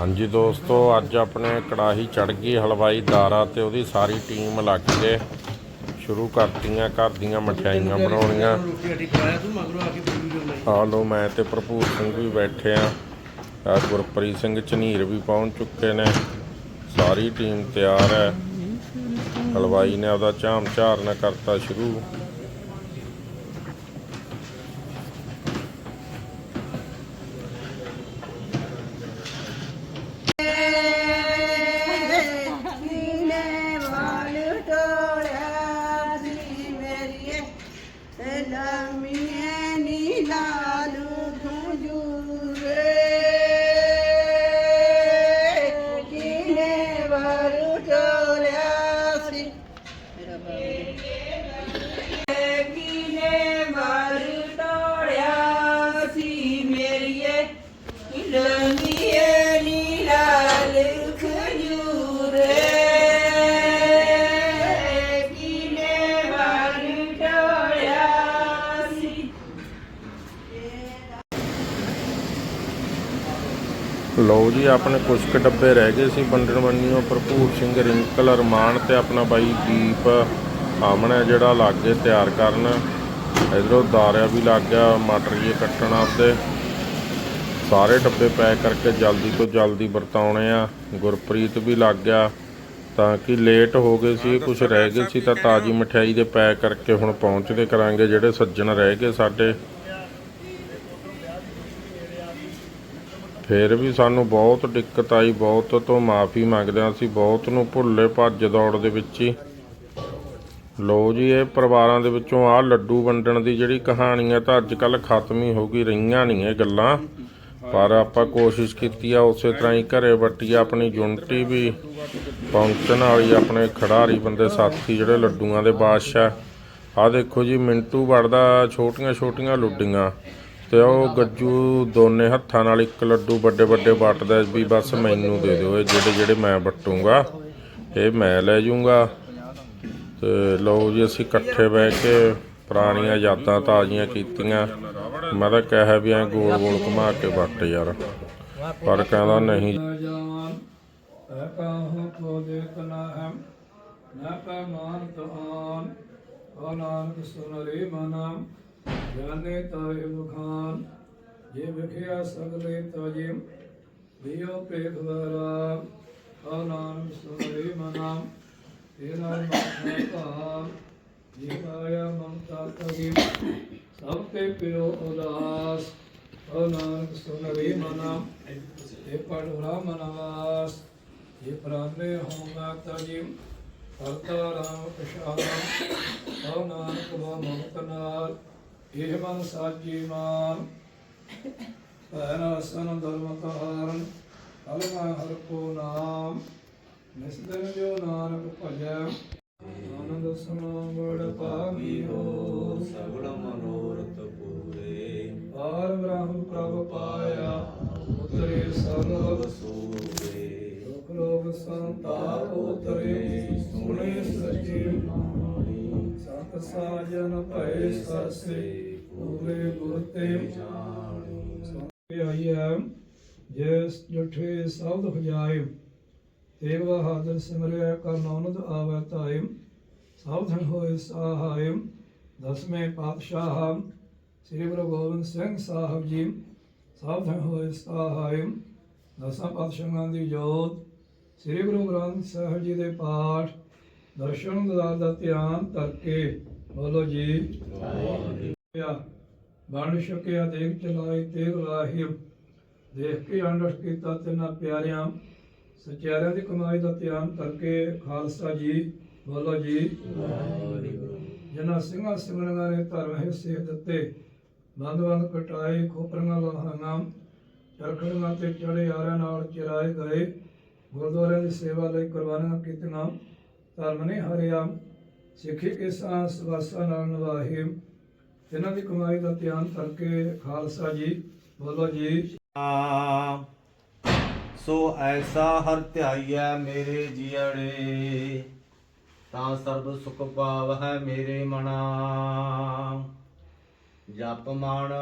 ਹਾਂਜੀ ਦੋਸਤੋ, ਅੱਜ ਆਪਣੇ ਕੜਾਹੀ ਚੜ ਗਈ ਹਲਵਾਈ ਦਾਰਾ ਤੇ ਉਹਦੀ ਸਾਰੀ ਟੀਮ ਲੱਗ ਕੇ ਸ਼ੁਰੂ ਕਰਤੀਆਂ, ਘਰ ਦੀਆਂ ਮਠਿਆਈਆਂ ਬਣਾਉਣੀਆਂ। ਰੋਟੀ ਆ ਲੋ ਮੈਂ ਤੇ ਭਰਪੂਰ ਸਿੰਘ ਵੀ ਬੈਠੇ ਆ। ਆ ਗੁਰਪ੍ਰੀਤ ਸਿੰਘ ਝਨੀਰ ਵੀ ਪਹੁੰਚ ਚੁੱਕੇ ਨੇ। ਸਾਰੀ ਟੀਮ ਤਿਆਰ ਹੈ। ਹਲਵਾਈ ਨੇ ਉਹਦਾ ਝਾਮ ਝਾਰਨਾ ਕਰਤਾ ਸ਼ੁਰੂ। ਵਾਲ ਟੋੜਿਆ ਸੀ ਲਓ ਜੀ ਆਪਣੇ ਕੁਝ ਕੁ ਡੱਬੇ ਰਹਿ ਗਏ ਸੀ ਵੰਡਣ ਵੰਡੀਆਂ ਭਰਪੂਰ ਸਿੰਘ ਰਿੰਕਲ ਅਰਮਾਨ ਤੇ ਆਪਣਾ ਬਾਈ ਦੀਪ ਆਮਣਾ ਜਿਹੜਾ ਲੱਗ ਗਏ ਤਿਆਰ ਕਰਨ। ਇਧਰੋਂ ਦਾਰਿਆ ਵੀ ਲੱਗ ਗਿਆ ਮਟਰ ਜੀ ਕੱਟਣ ਆਪਦੇ। ਸਾਰੇ ਡੱਬੇ ਪੈਕ ਕਰਕੇ ਜਲਦੀ ਤੋਂ ਜਲਦੀ ਵਰਤਾਉਣੇ ਆ। ਗੁਰਪ੍ਰੀਤ ਵੀ ਲੱਗ ਗਿਆ ਤਾਂ ਕਿ ਲੇਟ ਹੋ ਗਏ ਸੀ ਕੁਝ ਰਹਿ ਗਏ ਸੀ ਤਾਂ ਤਾਜੀ ਮਠਿਆਈ ਦੇ ਪੈਕ ਕਰਕੇ ਹੁਣ ਪਹੁੰਚਦੇ ਕਰਾਂਗੇ ਜਿਹੜੇ ਸੱਜਣ ਰਹਿ ਗਏ ਸਾਡੇ। ਫਿਰ ਵੀ ਸਾਨੂੰ ਬਹੁਤ ਦਿੱਕਤ ਆਈ, ਬਹੁਤ ਤੋਂ ਮਾਫੀ ਮੰਗਦੇ ਹਾਂ ਅਸੀਂ, ਬਹੁਤ ਨੂੰ ਭੁੱਲੇ ਭੱਜ ਦੌੜ ਦੇ ਵਿੱਚ ਹੀ। ਲੋ ਜੀ, ਇਹ ਪਰਿਵਾਰਾਂ ਦੇ ਵਿੱਚੋਂ ਆ ਲੱਡੂ ਵੰਡਣ ਦੀ ਜਿਹੜੀ ਕਹਾਣੀ ਹੈ ਤਾਂ ਅੱਜ ਕੱਲ ਖਤਮ ਹੀ ਹੋ ਗਈ, ਰਹੀਆਂ ਨਹੀਂ ਇਹ ਗੱਲਾਂ। ਪਰ ਆਪਾਂ ਕੋਸ਼ਿਸ਼ ਕੀਤੀ ਆ, ਉਸੇ ਤਰ੍ਹਾਂ ਹੀ ਘਰੇ ਵੱਟੀ ਆਪਣੀ ਯੂਨਿਟੀ ਵੀ ਪਹੁੰਚਣ ਵਾਲੀ, ਆਪਣੇ ਖਿਡਾਰੀ ਬੰਦੇ, ਸਾਥੀ ਜਿਹੜੇ ਲੱਡੂਆਂ ਦੇ ਬਾਦਸ਼ਾਹ। ਆ ਦੇਖੋ ਜੀ, ਮਿੰਟੂ ਵੜਦਾ ਛੋਟੀਆਂ ਛੋਟੀਆਂ ਲੁੱਡੀਆਂ। ਤੇ ਉਹ ਗੱਜੂ ਦੋਨੇ ਹੱਥਾਂ ਨਾਲ ਇੱਕ ਲੱਡੂ ਵੱਡੇ ਵੱਡੇ ਵੱਟਦਾ ਵੀ ਬਸ ਮੈਨੂੰ ਦੇ ਦਿਓ, ਇਹ ਜਿਹੜੇ ਜਿਹੜੇ ਮੈਂ ਵੱਟੂੰਗਾ, ਇਹ ਮੈਂ ਲੈ ਜਾਊਂਗਾ ਤੇ ਲਓ ਜੀ, ਅਸੀਂ ਇਕੱਠੇ ਬਹਿ ਕੇ ਪੁਰਾਣੀਆਂ ਯਾਦਾਂ ਤਾਜ਼ੀਆਂ ਕੀਤੀਆਂ। ਮੈਂ ਤਾਂ ਕਿਹਾ ਵੀ ਐ ਗੋਲ ਗੋਲ ਘੁਮਾ ਕੇ ਵੱਟ ਯਾਰ, ਪਰ ਕਹਿੰਦਾ ਨਹੀਂ। ਕਾਹੂ ਕੋ ਦੇਖ ਨਾ ਨਾ ਕਾ ਤਾਨ ਕੋ ਨਾਨਕ ਸੁਨ ਰੇ ਜਾਣੇ ਤਾਏ ਬਖਾਨ ਜੇ ਵਿਖਿਆ ਸਗਲੇ ਤਜੇ ਦਿਓ ਪੇਖਵਰਾ ਕੋ ਨਾਨਕ ਸੁਨ ਤੇਰਾ ਮਨ ਜੇ ਆਇਆ ਮਮਤਾ ਤਗੀ ਸਭ ਤੇ ਪਿਓ ਉਦਾਸ, ਕੋ ਨਾਨਕ ਸੁਨ ਰੇ ਪੜੁਰਾ ਮਨਵਾਸ ਇਹ ਪ੍ਰਾਨੇ ਹੋਗਾ ਤਜਿਮ ਕਰਤਾ ਰਾਮ ਕਸ਼ਾਮ ਕਉ ਨਾਨਕ ਵਾ ਨਾਲ ਇਹ ਮਨ ਸਾਜੀ ਮਾਨ ਪੈਰਾ ਸਨ ਧਰਮ ਕਾਰਨ ਕਲਮਾ ਹਰ ਕੋ ਨਾਮ। ਨਿਸਦਨ ਜੋ ਨਾਨਕ ਭਜੈ ਆਨੰਦ ਸਮਾ ਬੜ ਪਾਵੀਓ ਸਗਲ ਮਨੋਰਥ ਪੂਰੇ। ਆਰ ਬ੍ਰਹਮ ਪ੍ਰਭ ਪਾਇਆ ਉਤਰੇ ਸਰਬ ਸੂਰੇ ਲੋਕ ਲੋਕ ਸੰਤਾਪ ਉਤਰੇ ਸੁਣੇ ਸਚੀ ਸਤ ਸਾਜਨ ਭੈ ਸਰਸੇ ਪੂਰੇ ਗੁਰਤੇ ਜਾਣੀ ਆਈ ਹੈ ਜਿਸ ਜਠੇ ਸਬਦ ਖਜਾਏ ਤੇਗ ਬਹਾਦਰ ਸਿਮਰਿਆ ਕਰ ਨਾਨਦ ਆਵੈ ਧਾਇ ਸਾਵਧਨ ਹੋਏ ਸਹਾਇ ਦਸਵੇਂ ਪਾਤਸ਼ਾਹ ਸ੍ਰੀ ਗੁਰੂ ਗੋਬਿੰਦ ਸਿੰਘ ਸਾਹਿਬ ਜੀ। ਸਾਵਧਨ ਹੋਏ ਸਹਾਇ ਦਸਾਂ ਪਾਤਸ਼ਾਹਾਂ ਦੀ ਜੋਤ, ਸ੍ਰੀ ਗੁਰੂ ਗ੍ਰੰਥ ਸਾਹਿਬ ਜੀ ਦੇ ਪਾਠ ਦਰਸ਼ਨ ਦਾ ਧਿਆਨ ਕਰਕੇ ਬੋਲੋ ਜੀ। ਵੰਡ ਛਕਿਆ ਦੇਖ ਚਲਾਈ ਤੇਗ ਲਾਹਿ ਦੇਖ ਕੇ ਅੰਡਸ ਕੀਤਾ ਤਿੰਨਾਂ ਪਿਆਰਿਆਂ। ਸਚਿਆਰਿਆਂ ਦੀ ਕਮਾਈ ਦਾ ਧਿਆਨ ਕਰਕੇ ਖਾਲਸਾ ਜੀ ਬੋਲੋ ਜੀ। ਜਿਨ੍ਹਾਂ ਸਿੰਘਾਂ ਸਿਮਰਨਾਂ ਨੇ ਧਰਮ ਹਿੱਸੇ ਦਿੱਤੇ ਬੰਦ ਬੰਦ ਕਟਾਏ ਖੋਪਰੀਆਂ ਲਾਹਾਂ ਚਰਖੜੀਆਂ ਤੇ ਚੜੇ ਆਰਿਆਂ ਨਾਲ ਚਰਾਏ ਗਏ ਗੁਰਦੁਆਰਿਆਂ ਦੀ ਸੇਵਾ ਲਈ ਕੁਰਬਾਨੀਆਂ ਕੀਤੀਆਂ। ਧਰਮ ਹਰਿਆ। ਸਿੱਖੀ ਕੇ ਸਾਹ ਸਵਾਸਾਂ ਨਾਲ ਨਿਭਾਹੇ ਇਹਨਾਂ ਦੀ ਕਮਾਈ ਦਾ ਧਿਆਨ ਕਰਕੇ ਖਾਲਸਾ ਜੀ, ਬੋਲੋ ਜੀ। ਸੋ ਐਸਾ ਹਰ ਧਿਆਈਐ ਮੇਰੇ ਜੀਅੜੇ, ਤਾਂ ਸਰਬ ਸੁਖ ਪਾਵਹਿ ਮੇਰੇ ਮਨਾ। ਜਪ ਮਨ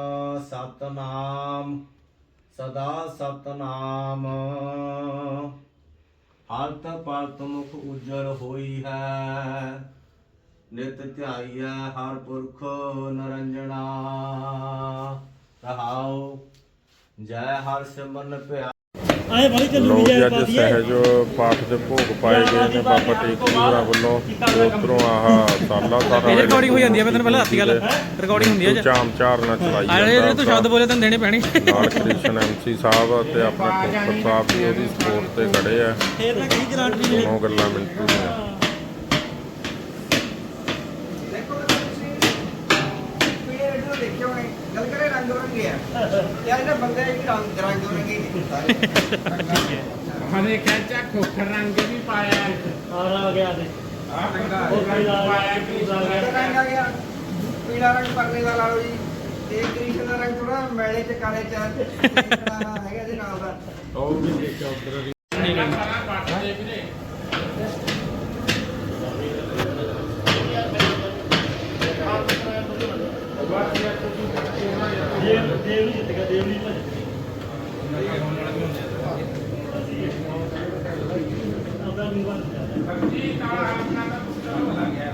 ਸਤਨਾਮ, ਸਦਾ ਸਤਨਾਮ। ਹਾਲਤ ਪਾਲਤ ਮੁਖ ਉਜਲ ਹੋਈ ਹੈ। ਨਿਤ ਧਿਆਈਐ ਹਰ ਪੁਰਖ ਨਰੰਜਣਾ। ਰਹਾਉ ਜੈ ਹਰ ਸਿਮਰਨ ਪਿਆ ਆਏ ਬੜੀ ਲੋ ਜੀ ਅੱਜ ਸਹਿਜ ਪਾਠ ਦੇ ਭੋਗ ਪਾਏ ਗਏ ਨੇ ਬਾਬਾ ਟੇਕੀ ਹੋਰਾਂ ਵੱਲੋਂ। ਉਧਰੋਂ ਆਹ ਸਾਲਾ ਸਾਰਾ ਇਹ ਰਿਕਾਰਡਿੰਗ ਹੋ ਜਾਂਦੀ ਹੈ ਮੈਂ ਤੈਨੂੰ ਪਹਿਲਾਂ ਦੱਸੀ ਗੱਲ। ਰਿਕਾਰਡਿੰਗ ਹੁੰਦੀ ਹੈ ਤੂੰ ਚਾਮ ਚਾਰ ਨਾਲ ਚਲਾਈ ਜਾਂਦਾ ਤੂੰ ਸ਼ਬਦ ਬੋਲੇ ਤੈਨੂੰ ਦੇਣੇ ਪੈਣੇ। ਨਾਲ ਕ੍ਰਿਸ਼ਨ ਐਮਸੀ ਸਾਹਿਬ ਤੇ ਆਪਣਾ ਕੋਪਰ ਸਾਹਿਬ ਵੀ ਉਹਦੀ ਸਪੋਰਟ ਤੇ ਖੜੇ ਆ। ਫੇਰ ਤਾਂ ਕਹੀ ਚਲਾਟ ਵੀ ਉਹ ਗੱਲਾਂ ਮਿੰਟੂ ਦੀਆਂ ਪੀਲੇ ਰੇਡੂ ਦੇਖੇ ਹੋਣੇ ਗੱਲ ਕਰੇ ਰੰਗ ਬਰੰਗੇ ਆ ਯਾਰ ਇਹਦਾ ਬੰਦੇ ਵੀ ਰੰਗ ਰੰਗ ਬਰੰਗੇ ਨੇ ਸਾਰੇ ਹਰੇ ਕਹਿੰਦਾ ਖੋਖਰ ਰੰਗ ਵੀ ਪਾਇਆ ਆਰ ਆ ਗਿਆ ਤੇ। ਆਹ ਰੰਗਾ ਉਹ ਪੀਲਾ ਪਾਇਆ ਪੀਲਾ ਰੰਗ ਆ ਗਿਆ। ਪੀਲਾ ਰੰਗ ਪਰਨੇ ਦਾ ਲਾ ਲਓ ਜੀ। ਤੇ ਕ੍ਰਿਸ਼ਨ ਦਾ ਰੰਗ ਥੋੜਾ ਮੈਲੇ ਚ ਕਾਲੇ ਚ। ਹੈਗਾ ਇਹਦੇ ਨਾਲ ਦਾ। ਉਹ ਵੀ ਦੇਖਿਆ ਉਧਰ ਸਾਰਾ ਦੇਵ ਦੇਵ ਨਹੀਂ ਜਿੱਤੇਗਾ ਦੇਵ ਨਹੀਂ ਭੱਜੇਗਾ ਜੀ ਕਾਲਾ ਆਪਣਾ ਤਾਂ ਪੁੱਤਰ ਹੋ ਗਿਆ।